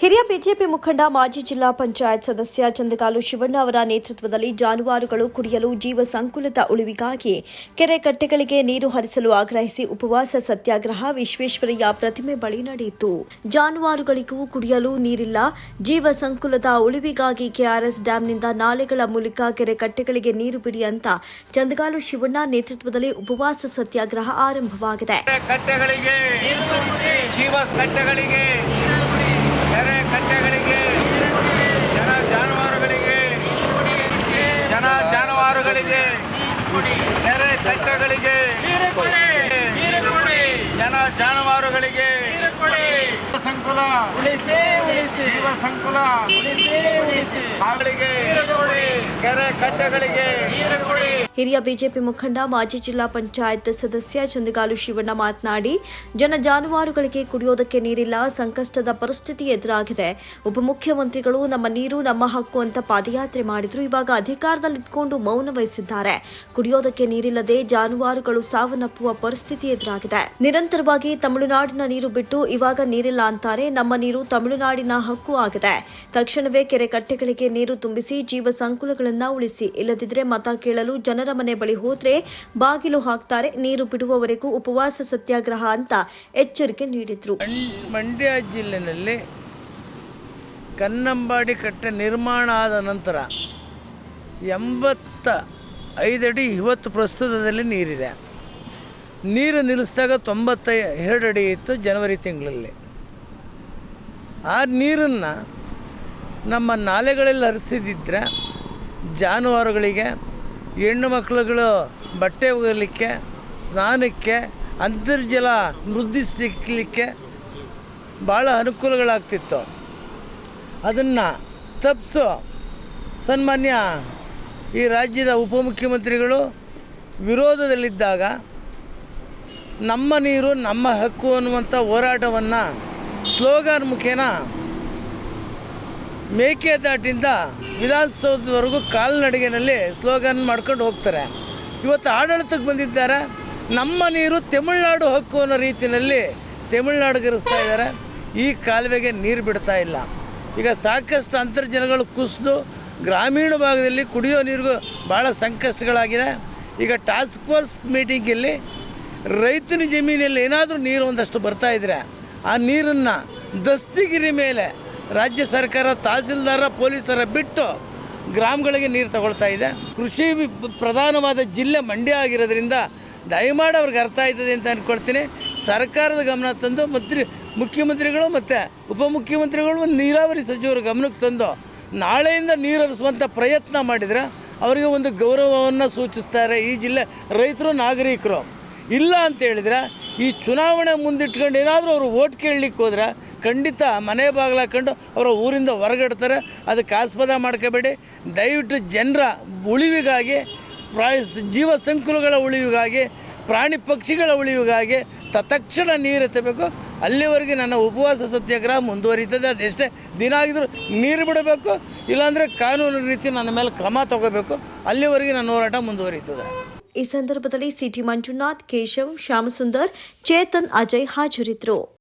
ಹಿರಿಯ ಬಿಜೆಪಿ ಮುಖಂಡ, ಮಾಜಿ ಜಿಲ್ಲಾ ಪಂಚಾಯತ್ ಸದಸ್ಯ ಚಂದಗಾಲು ಶಿವಣ್ಣ ಅವರ ನೇತೃತ್ವದಲ್ಲಿ ಜಾನುವಾರುಗಳು ಕುಡಿಯಲು ಜೀವ ಸಂಕುಲದ ಉಳಿವಿಗಾಗಿ ಕೆರೆ ಕಟ್ಟೆಗಳಿಗೆ ನೀರು ಹರಿಸಲು ಆಗ್ರಹಿಸಿ ಉಪವಾಸ ಸತ್ಯಾಗ್ರಹ ವಿಶ್ವೇಶ್ವರಯ್ಯ ಪ್ರತಿಮೆ ಬಳಿ ನಡೆಯಿತು. ಜಾನುವಾರುಗಳಿಗೂ ಕುಡಿಯಲು ನೀರಿಲ್ಲ, ಜೀವ ಸಂಕುಲದ ಉಳಿವಿಗಾಗಿ ಕೆಆರ್ಎಸ್ ಡ್ಯಾಂನಿಂದ ನಾಲೆಗಳ ಮೂಲಕ ಕೆರೆ ಕಟ್ಟೆಗಳಿಗೆ ನೀರು ಬಿಡಿ ಅಂತ ಚಂದಗಾಲು ಶಿವಣ್ಣ ನೇತೃತ್ವದಲ್ಲಿ ಉಪವಾಸ ಸತ್ಯಾಗ್ರಹ ಆರಂಭವಾಗಿದೆ ಕಟ್ಟೆಗಳಿಗೆ ಜೀವ ಕಟ್ಟೆಗಳಿಗೆ ಕೆರೆ ಕಟ್ಟೆಗಳಿಗೆ ಜನ ಜಾನುವಾರುಗಳಿಗೆ ಜನ ಜಾನುವಾರುಗಳಿಗೆ ಕೆರೆ ಕಟ್ಟೆಗಳಿಗೆ ಜನ ಜಾನುವಾರುಗಳಿಗೆ ಸಂಕುಲ. ಜೀವ ಸಂಕುಲ. ಹಾಗಳಿಗೆ ಕೆರೆ ಕಟ್ಟೆಗಳಿಗೆ ಹಿರಿಯ ಬಿಜೆಪಿ ಮುಖಂಡ, ಮಾಜಿ ಜಿಲ್ಲಾ ಪಂಚಾಯತ್ ಸದಸ್ಯ ಚಂದಗಾಲು ಶಿವಣ್ಣ ಮಾತನಾಡಿ, ಜನ ಜಾನುವಾರುಗಳಿಗೆ ಕುಡಿಯೋದಕ್ಕೆ ನೀರಿಲ್ಲ, ಸಂಕಷ್ಟದ ಪರಿಸ್ಥಿತಿ ಎದುರಾಗಿದೆ. ಉಪಮುಖ್ಯಮಂತ್ರಿಗಳು, ನಮ್ಮ ನೀರು, ನಮ್ಮ ಹಕ್ಕು ಅಂತ ಪಾದಯಾತ್ರೆ ಮಾಡಿದ್ರು. ಇವಾಗ ಅಧಿಕಾರದಲ್ಲಿಟ್ಕೊಂಡು ಮೌನ ವಹಿಸಿದ್ದಾರೆ. ಕುಡಿಯೋದಕ್ಕೆ ನೀರಿಲ್ಲದೆ ಜಾನುವಾರುಗಳು ಸಾವನ್ನಪ್ಪುವ ಪರಿಸ್ಥಿತಿ ಎದುರಾಗಿದೆ. ನಿರಂತರವಾಗಿ ತಮಿಳುನಾಡಿನ ನೀರು ಬಿಟ್ಟು ಇವಾಗ ನೀರಿಲ್ಲ ಅಂತಾರೆ. ನಮ್ಮ ನೀರು ತಮಿಳುನಾಡಿನ ಹಕ್ಕು ಆಗಿದೆ. ತಕ್ಷಣವೇ ಕೆರೆ ಕಟ್ಟೆಗಳಿಗೆ ನೀರು ತುಂಬಿಸಿ ಜೀವ ಸಂಕುಲಗಳನ್ನ ಉಳಿಸಿ. ಇಲ್ಲದಿದ್ರೆ ಮತ ಕೇಳಲು ಜನರ ಮನೆ ಬಳಿ ಹೋದ್ರೆ ಬಾಗಿಲು ಹಾಕ್ತಾರೆ, ನೀರು ಬಿಡುವವರೆಗೂ ಉಪವಾಸ ಸತ್ಯಾಗ್ರಹ ಅಂತ ಎಚ್ಚರಿಕೆ ನೀಡಿದ್ರು. ಮಂಡ್ಯ ಜಿಲ್ಲೆಯಲ್ಲಿ ಕನ್ನಂಬಾಡಿ ಕಟ್ಟೆ ನಿರ್ಮಾಣ ಆದ ನಂತರ ಎಂಬತ್ತ ಐದಡಿ ಇವತ್ತು ಪ್ರಸ್ತುತದಲ್ಲಿ ನೀರಿದೆ. ನೀರು ನಿಲ್ಲಿಸಿದಾಗ ತೊಂಬತ್ತ ಎರಡು ಅಡಿ ಇತ್ತು ಜನವರಿ ತಿಂಗಳಲ್ಲಿ. ಆ ನೀರನ್ನು ನಮ್ಮ ನಾಲೆಗಳಲ್ಲಿ ಹರಿಸಿದಿದ್ರೆ ಜಾನುವಾರುಗಳಿಗೆ ಹೆಣ್ಣು ಮಕ್ಕಳುಗಳು ಬಟ್ಟೆ ಒಗಿಲಿಕ್ಕೆ ಸ್ನಾನಕ್ಕೆ, ಅಂತರ್ಜಲ ವೃದ್ಧಿಸಲಿಕ್ಕೆ ಭಾಳ ಅನುಕೂಲಗಳಾಗ್ತಿತ್ತು. ಅದನ್ನು ತಪ್ಪಿಸೋ ಸನ್ಮಾನ್ಯ ಈ ರಾಜ್ಯದ ಉಪಮುಖ್ಯಮಂತ್ರಿಗಳು ವಿರೋಧದಲ್ಲಿದ್ದಾಗ ನಮ್ಮ ನೀರು, ನಮ್ಮ ಹಕ್ಕು ಅನ್ನುವಂಥ ಹೋರಾಟವನ್ನು ಸ್ಲೋಗಾನ್ ಮುಖೇನ ಮೇಕೆದಾಟಿಂದ ವಿಧಾನಸೌಧದವರೆಗೂ ಕಾಲ್ನಡಿಗೆನಲ್ಲಿ ಸ್ಲೋಗನ್ ಮಾಡ್ಕೊಂಡು ಹೋಗ್ತಾರೆ. ಇವತ್ತು ಆಡಳಿತಕ್ಕೆ ಬಂದಿದ್ದಾರೆ. ನಮ್ಮ ನೀರು ತಮಿಳ್ನಾಡು ಹಕ್ಕು ಅನ್ನೋ ರೀತಿಯಲ್ಲಿ ತಮಿಳ್ನಾಡಿಗರಿಸ್ತಾ ಇದ್ದಾರೆ. ಈ ಕಾಲುವೆಗೆ ನೀರು ಬಿಡ್ತಾ ಇಲ್ಲ. ಈಗ ಸಾಕಷ್ಟು ಅಂತರ್ಜನಗಳು ಕುಸಿದು ಗ್ರಾಮೀಣ ಭಾಗದಲ್ಲಿ ಕುಡಿಯೋ ನೀರಿಗೂ ಭಾಳ ಸಂಕಷ್ಟಗಳಾಗಿದೆ. ಈಗ ಟಾಸ್ಕ್ ಫೋರ್ಸ್ ಮೀಟಿಂಗಲ್ಲಿ ರೈತನ ಜಮೀನಲ್ಲಿ ಏನಾದರೂ ನೀರು ಒಂದಷ್ಟು ಬರ್ತಾ ಇದ್ರೆ ಆ ನೀರನ್ನು ದಸ್ತಿಗಿರಿ ಮೇಲೆ ರಾಜ್ಯ ಸರ್ಕಾರ ತಹಸೀಲ್ದಾರ, ಪೊಲೀಸರ ಬಿಟ್ಟು ಗ್ರಾಮಗಳಿಗೆ ನೀರು ತಗೊಳ್ತಾ ಇದೆ. ಕೃಷಿ ಪ್ರಧಾನವಾದ ಜಿಲ್ಲೆ ಮಂಡ್ಯ ಆಗಿರೋದ್ರಿಂದ ದಯಮಾಡಿ ಅವ್ರಿಗೆ ಅರ್ಥ ಆಯ್ತದೆ ಅಂತ ಅಂದ್ಕೊಳ್ತೀನಿ ಸರ್ಕಾರದ ಗಮನ ತಂದು ಮಂತ್ರಿ, ಮುಖ್ಯಮಂತ್ರಿಗಳು ಮತ್ತು ಉಪಮುಖ್ಯಮಂತ್ರಿಗಳು ನೀರಾವರಿ ಸಚಿವರ ಗಮನಕ್ಕೆ ತಂದು ನಾಳೆಯಿಂದ ನೀರು ಹರಿಸುವಂಥ ಪ್ರಯತ್ನ ಮಾಡಿದರೆ ಅವರಿಗೆ ಒಂದು ಗೌರವವನ್ನು ಸೂಚಿಸ್ತಾರೆ ಈ ಜಿಲ್ಲೆ ರೈತರು, ನಾಗರಿಕರು. ಇಲ್ಲ ಅಂತ ಹೇಳಿದ್ರೆ ಈ ಚುನಾವಣೆ ಮುಂದಿಟ್ಕೊಂಡು ಏನಾದರೂ ಅವರು ಓಟ್ ಕೇಳಲಿಕ್ಕೆ ಹೋದ್ರೆ ಖಂಡಿತ ಮನೆ ಬಾಗಿಲು ಹಾಕ್ಕೊಂಡು ಅವರ ಊರಿಂದ ಹೊರಗಡ್ತಾರೆ. ಅದಕ್ಕೆ ಆಸ್ಪದ ಮಾಡ್ಕೋಬೇಡಿ. ದಯವಿಟ್ಟು ಜನರ ಉಳಿವಿಗಾಗಿ ಪ್ರಾಯ ಜೀವ ಸಂಕುಲಗಳ ಉಳಿವಿಗಾಗಿ, ಪ್ರಾಣಿ ಪಕ್ಷಿಗಳ ಉಳಿವಿಗಾಗಿ ತತ್ಕ್ಷಣ ನೀರು ಎತ್ತಬೇಕು. ಅಲ್ಲಿವರೆಗೆ ನನ್ನ ಉಪವಾಸ ಸತ್ಯಾಗ್ರಹ ಮುಂದುವರಿತದೆ. ಅದೆಷ್ಟೇ ದಿನ ಆಗಿದ್ರು ನೀರು ಬಿಡಬೇಕು. ಇಲ್ಲಾಂದರೆ ಕಾನೂನು ರೀತಿ ನನ್ನ ಮೇಲೆ ಕ್ರಮ ತಗೋಬೇಕು. ಅಲ್ಲಿವರೆಗೆ ನನ್ನ ಹೋರಾಟ ಮುಂದುವರಿತದೆ. ಈ ಸಂದರ್ಭದಲ್ಲಿ ಸಿಟಿ ಮಂಜುನಾಥ್, ಕೇಶವ್, ಶ್ಯಾಮಸುಂದರ್, ಚೇತನ್, ಅಜಯ್ ಹಾಜರಿದ್ದರು